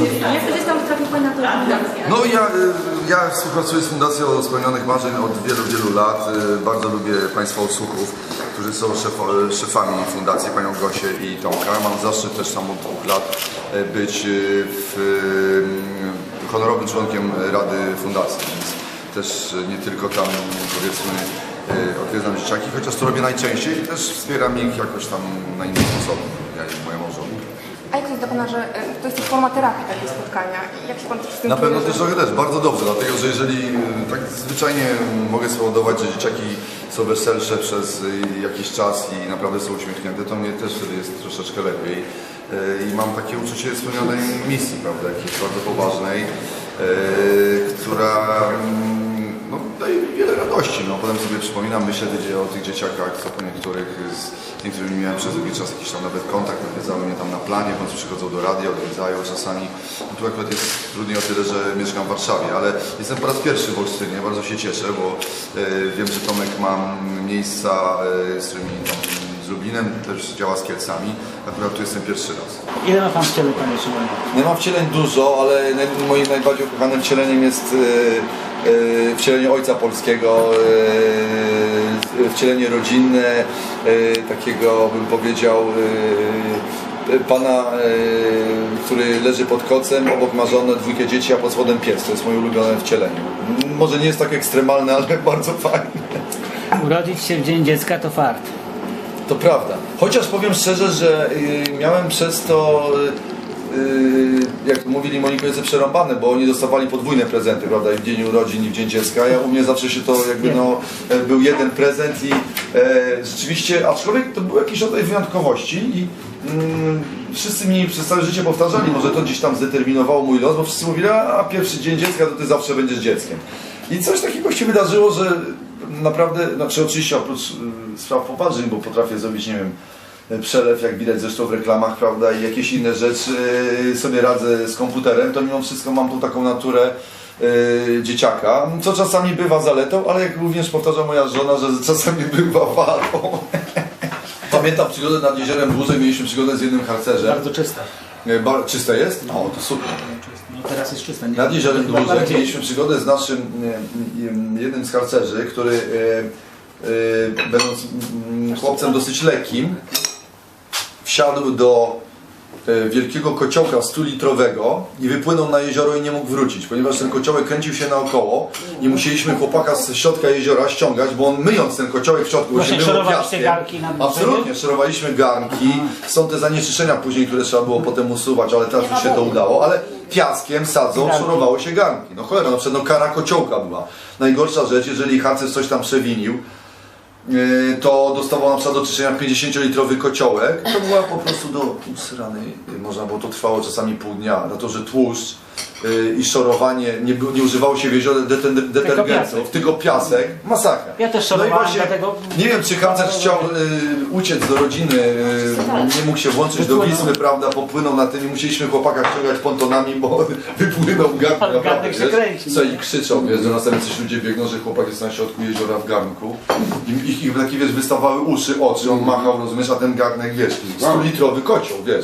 Jak to tam trafił Pan na fundację? No ja, y, ja współpracuję z Fundacją Spełnionych Marzeń od wielu, wielu lat. Y, Bardzo lubię Państwa odsłuchów, którzy są szefo, szefami fundacji, Panią Gosię i Tomka. Mam zaszczyt też tam od dwóch lat y, być y, w, y, honorowym członkiem Rady Fundacji, więc też y, nie tylko tam powiedzmy y, odwiedzam dzieciaki, chociaż to robię najczęściej też wspieram ich jakoś tam na inny sposób, ja i moja małżonka. Jest Pana, że e, to jest też forma terapii takie spotkania? Jak się Pan z tym Na pewno też trochę też, bardzo dobrze, dlatego że jeżeli y, tak zwyczajnie mogę spowodować, że dzieciaki są weselsze przez y, jakiś czas i naprawdę są uśmiechnięte, to mnie też wtedy jest troszeczkę lepiej. I mam takie uczucie spełnionej misji, prawda, jakiejś bardzo poważnej, która mm, No, potem sobie przypominam, myślę wtedy o tych dzieciakach, co niektórych z niektórymi miałem przez długi czas jakiś tam nawet kontakt, odwiedzały mnie tam na planie, w przychodzą do radia, odwiedzają czasami. No, tu akurat jest trudniej o tyle, że mieszkam w Warszawie, ale jestem po raz pierwszy w Olsztynie, bardzo się cieszę, bo e, wiem, że Tomek ma miejsca, e, z którymi tam z Lublinem, też działa z Kielcami. Akurat tu jestem pierwszy raz. Ile ma pan wcieleń, panie Szymonie? Nie mam wcieleń dużo, ale naj, moim najbardziej ukochanym wcieleniem jest e, e, wcielenie ojca polskiego, e, wcielenie rodzinne, takiego bym powiedział pana, który leży pod kocem, obok ma żonę, dwójkę dzieci, a pod spodem pies. To jest moje ulubione wcielenie. Może nie jest tak ekstremalne, ale bardzo fajne. Urodzić się w Dzień Dziecka to fart. To prawda. Chociaż powiem szczerze, że y, miałem przez to, y, y, jak mówili moi koledzy, przerąbane, bo oni dostawali podwójne prezenty, prawda, i w dzień urodzin, i w dzień dziecka. Ja u mnie zawsze się to jakby no, e, był jeden prezent i e, rzeczywiście, aczkolwiek to był jakiś rodzaj wyjątkowości i mm, wszyscy mi przez całe życie powtarzali, może to gdzieś tam zdeterminowało mój los, bo wszyscy mówili, a, a pierwszy dzień dziecka to ty zawsze będziesz dzieckiem. I coś takiego się wydarzyło, że naprawdę, znaczy oczywiście oprócz y, spraw popatrzeń, bo potrafię zrobić, nie wiem, przelew, jak widać zresztą w reklamach, prawda, i jakieś inne rzeczy, y, sobie radzę z komputerem, to mimo wszystko mam tą taką naturę y, dzieciaka, co czasami bywa zaletą, ale jak również powtarza moja żona, że czasami bywa wadą. Pamiętam przygodę nad jeziorem Burzej, mieliśmy przygodę z jednym harcerzem. Bardzo czysta. Y, Bar- czyste jest? No, to super. Teraz jest czysta. Nie? Nad jeziorem bardziej- mieliśmy przygodę z naszym e, e, jednym z harcerzy, który będąc mm, chłopcem dosyć lekkim, wsiadł do wielkiego kociołka 100-litrowego i wypłynął na jezioro i nie mógł wrócić, ponieważ ten kociołek kręcił się naokoło i musieliśmy chłopaka z środka jeziora ściągać, bo on myjąc ten kociołek w środku Właśnie się szorowaliście piaskiem. garnki na brzegu? Absolutnie, szorowaliśmy garnki. Są te zanieczyszczenia później, które trzeba było potem usuwać, ale teraz już się to udało. Ale piaskiem, sadzą, szorowało się garnki. No cholera, na przykład no, kara kociołka była. Najgorsza rzecz, jeżeli harcerz coś tam przewinił, to dostawał na przykład do czyszczenia 50-litrowy kociołek. To była po prostu do usranej. Można było to trwało czasami pół dnia. Na to, że tłuszcz i szorowanie, nie, nie używało się w jeziorze piasek. detergentów, tylko piasek. Masakra. Ja też No i szorowałem, właśnie, dlatego- nie wiem, czy harcerz chciał y, uciec do rodziny, y, nie mógł się włączyć do Wypłynął. Wisły, prawda, popłynął na tym i musieliśmy chłopaka ściągać pontonami, bo wypłynął garnek, Ale naprawdę, wiesz? kręci. Co i krzyczał, wiesz, że na następnie coś ludzie biegną, że chłopak jest na środku jeziora w garnku. I ich, ich takie, wiesz, wystawały uszy, oczy, on machał, rozumiesz, a ten garnek, wiesz, 100-litrowy kocioł, wiesz.